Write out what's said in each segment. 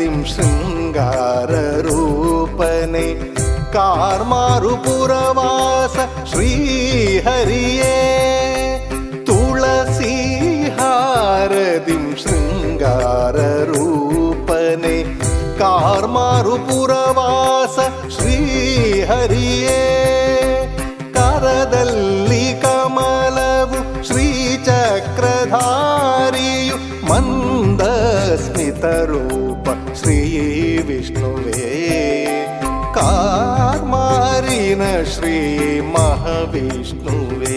ख्यातिं शृङ्गाररूपने कार्मारुपुरवास श्रीहरिये तुलसीहारदिं शृङ्गाररूपने कार्मारुपुरवास श्रीहरिये ரூப ஸ்ரீ விஷ்ணுவே கார்மாரின ஸ்ரீ மகாவிஷ்ணுவே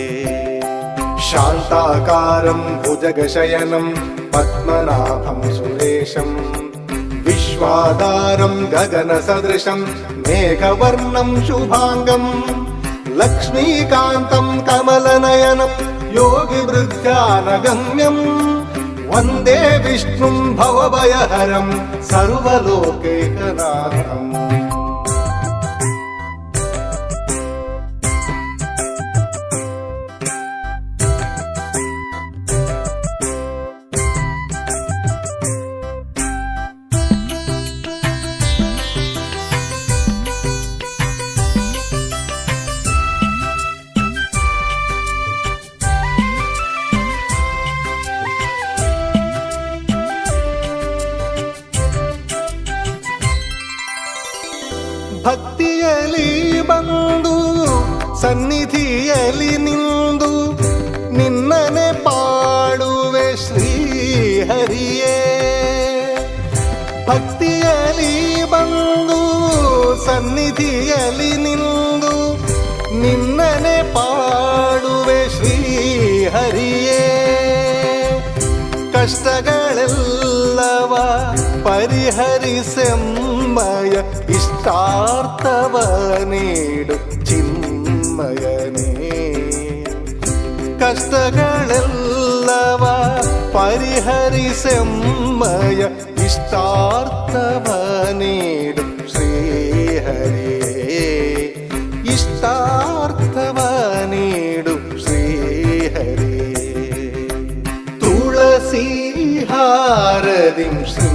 शान्ताकारं भुजगशयनं पद्मनाभं सुरेशम् विश्वादारं गगनसदृशं मेघवर्णं शुभाङ्गम् लक्ष्मीकान्तं कमलनयनं योगिवृद्ध्यानगम्यम् वन्दे विष्णुं भवभयहरं सर्वलोकैकनाथम् ಭಕ್ತಿಯಲಿ ಬಂದು ಸನ್ನಿಧಿಯಲಿ ನಿಂದು, ನಿನ್ನನೆ ಪಾಡುವೆ ಶ್ರೀಹರಿಯೇ. ಭಕ್ತಿಯಲಿ ಬಂದು ಸನ್ನಿಧಿಯಲಿ ನಿಂದು, ನಿನ್ನನೆ ಪಾಡುವೆ ಶ್ರೀಹರಿಯೇ. ಕಷ್ಟಗಳೆಲ್ಲವ പരിഹരിസെമ്മയ ഇഷ്ടാർത്ഥവനീടും ചിന്മയനേ. കഷ്ടകളെല്ലവ പരിഹരിസെമ്മയ ഇഷ്ടാർത്ഥവനീടും ശ്രീഹരിയേ ഇഷ്ടാർത്ഥവനീടും ശ്രീഹരിയേ തുളസീഹാരതിം ശ്രീ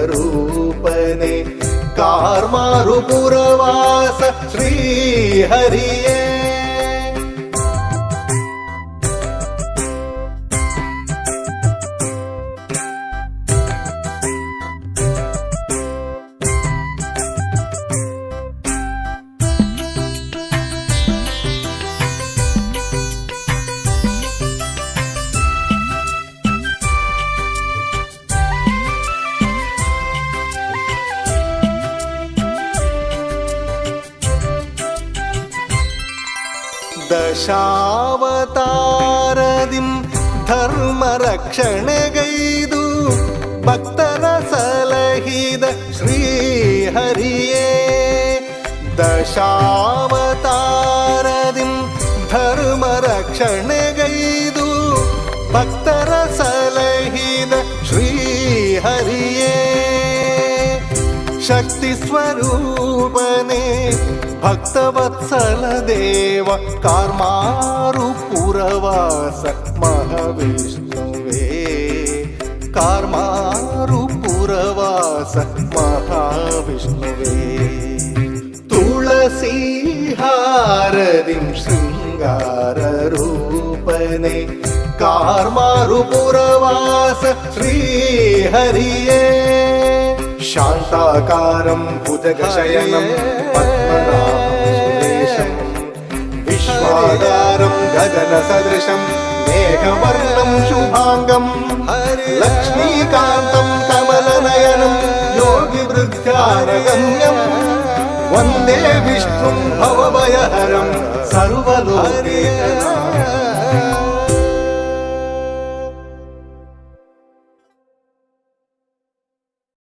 സ്വരൂപനെ കാർമാറുപുരവാസ ശ്രീഹരിയേ. ದಶಾವತಾರದಿಂ ಧರ್ಮರಕ್ಷಣೆಗೈದು ಭಕ್ತರ ಸಲಹಿದ ಶ್ರೀಹರಿಯೇ ದಶಾವತಾರದಿಂ ಧರ್ಮರಕ್ಷಣೆಗೈದು ಭಕ್ತರ ಸಲಹಿದ ಶ್ರೀಹರಿಯೇ ಶಕ್ತಿ ಸ್ವರೂಪನೆ ಭಕ್ತವತ್ಸಲ ದೇವ ಕಾರ್ಮಾರು ಪುರವಾಸ ಮಹಾವಿಷ್ಣುವೇ ಕಾರ್ಮಾರು ಪುರವಾಸ ಮಹಾವಿಷ್ಣುವೇ ತುಳಸಿ ಹಾರದಿಂ ಶೃಂಗಾರೂಪನೆ ಕಾರ್ಮಾರು ಪುರವಾಸ ಶ್ರೀಹರಿಯೇ शान्ताकारं भुजगशयनं पद्मनाभं सुरेशं विश्वाधारं गगनसदृशं मेघवर्णं शुभाङ्गं लक्ष्मीकान्तं कमलनयनं योगिवृद्ध्यानगम्यं वन्दे विष्णुं भवभयहरं सर्वलोके